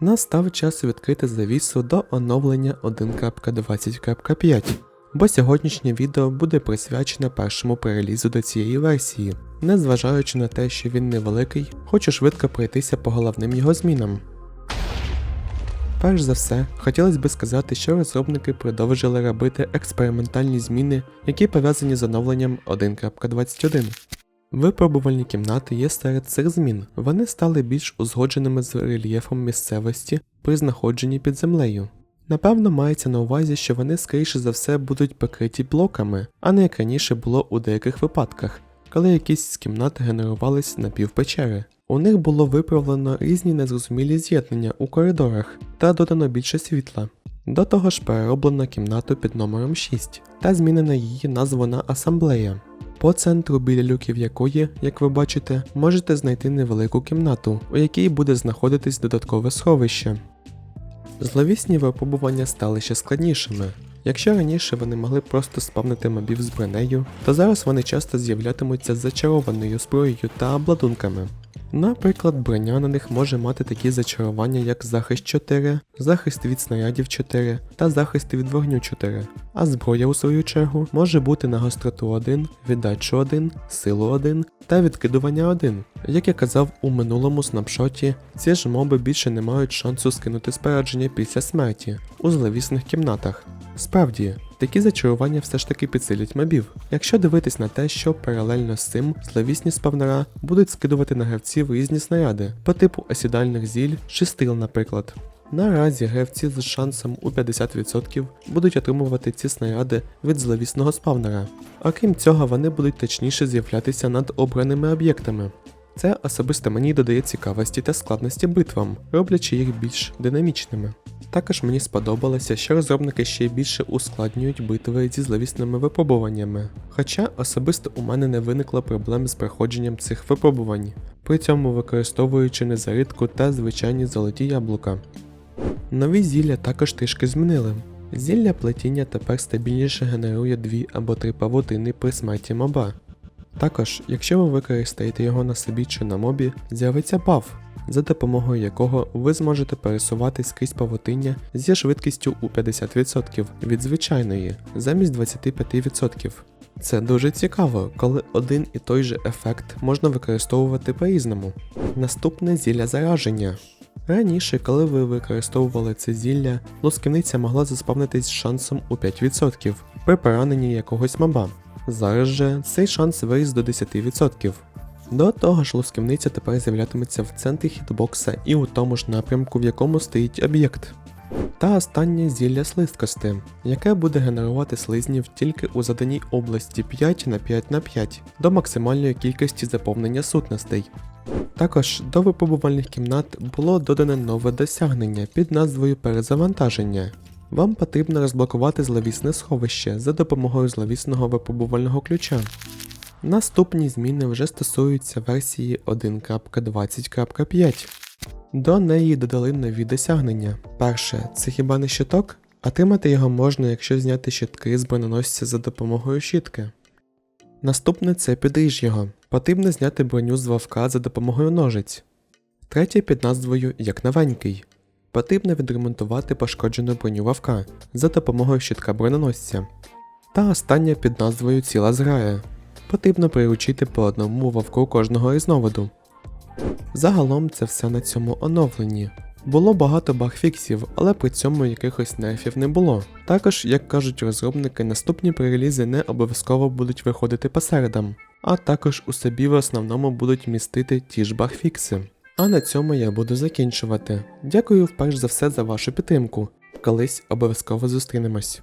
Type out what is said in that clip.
Настав час відкрити завісу до оновлення 1.20.5, бо сьогоднішнє відео буде присвячене першому перелізу до цієї версії. Незважаючи на те, що він невеликий, хочу швидко пройтися по головним його змінам. Перш за все, хотілося би сказати, що розробники продовжили робити експериментальні зміни, які пов'язані з оновленням 1.21. Випробувальні кімнати є серед цих змін. Вони стали більш узгодженими з рельєфом місцевості при знаходженні під землею. Напевно, мається на увазі, що вони скоріше за все будуть покриті блоками, а не як раніше було у деяких випадках, коли якісь з кімнат генерувались напівпечери. У них було виправлено різні незрозумілі з'єднання у коридорах та додано більше світла. До того ж перероблено кімнату під номером 6 та змінена її назва на асамблея. По центру біля люків якої, як ви бачите, можете знайти невелику кімнату, у якій буде знаходитись додаткове сховище. Зловісні випробування стали ще складнішими. Якщо раніше вони могли просто спавнити мобів з бронею, то зараз вони часто з'являтимуться з зачарованою зброєю та обладунками. Наприклад, броня на них може мати такі зачарування, як захист 4, захист від снарядів 4 та захист від вогню 4. А зброя, у свою чергу, може бути на гостроту 1, віддачу 1, силу 1 та відкидування 1. Як я казав у минулому снапшоті, ці ж моби більше не мають шансу скинути спорядження після смерті у зловісних кімнатах. Справді, такі зачарування все ж таки підсилять мобів, якщо дивитись на те, що паралельно з цим зловісні спавнера будуть скидувати на гравців різні снаряди по типу осідальних зіль чи стил, наприклад. Наразі гравці з шансом у 50% будуть отримувати ці снаряди від зловісного спавнера. Окрім цього, вони будуть точніше з'являтися над обраними об'єктами. Це особисто мені додає цікавості та складності битвам, роблячи їх більш динамічними. Також мені сподобалося, що розробники ще більше ускладнюють битви зі зловісними випробуваннями. Хоча особисто у мене не виникло проблем з проходженням цих випробувань, при цьому використовуючи незаридку та звичайні золоті яблука. Нові зілля також трішки змінили. Зілля плетіння тепер стабільніше генерує дві або три павутини при смерті моба. Також, якщо ви використаєте його на собі чи на мобі, з'явиться баф, за допомогою якого ви зможете пересуватись крізь павутиння зі швидкістю у 50% від звичайної, замість 25%. Це дуже цікаво, коли один і той же ефект можна використовувати по-різному. Наступне зілля зараження. Раніше, коли ви використовували це зілля, лусківниця могла заспавнитись шансом у 5% при пораненні якогось моба. Зараз же цей шанс виріс до 10%. До того ж, лусківниця тепер з'являтиметься в центрі хітбокса і у тому ж напрямку, в якому стоїть об'єкт. Та останнє зілля слизькости, яке буде генерувати слизнів тільки у заданій області 5 на 5 на 5 до максимальної кількості заповнення сутностей. Також до випробувальних кімнат було додане нове досягнення під назвою перезавантаження. Вам потрібно розблокувати зловісне сховище за допомогою зловісного випробувального ключа. Наступні зміни вже стосуються версії 1.20.5. До неї додали нові досягнення. Перше, це хіба не щиток? Отримати його можна, якщо зняти щитки з броненосця за допомогою щітки. Наступне це підріж його. Потрібно зняти броню з вовка за допомогою ножиць. Третє під назвою Як новенький. Потрібно відремонтувати пошкоджену броню вовка за допомогою щитка броненосця. Та остання під назвою Ціла зграя. Потрібно приручити по одному вовку кожного різновиду. Загалом це все на цьому оновленні. Було багато багфіксів, але при цьому якихось нерфів не було. Також, як кажуть розробники, наступні пререлізи не обов'язково будуть виходити по середам, а також у собі в основному будуть містити ті ж багфікси. А на цьому я буду закінчувати. Дякую вперше за все за вашу підтримку. Колись обов'язково зустрінемось.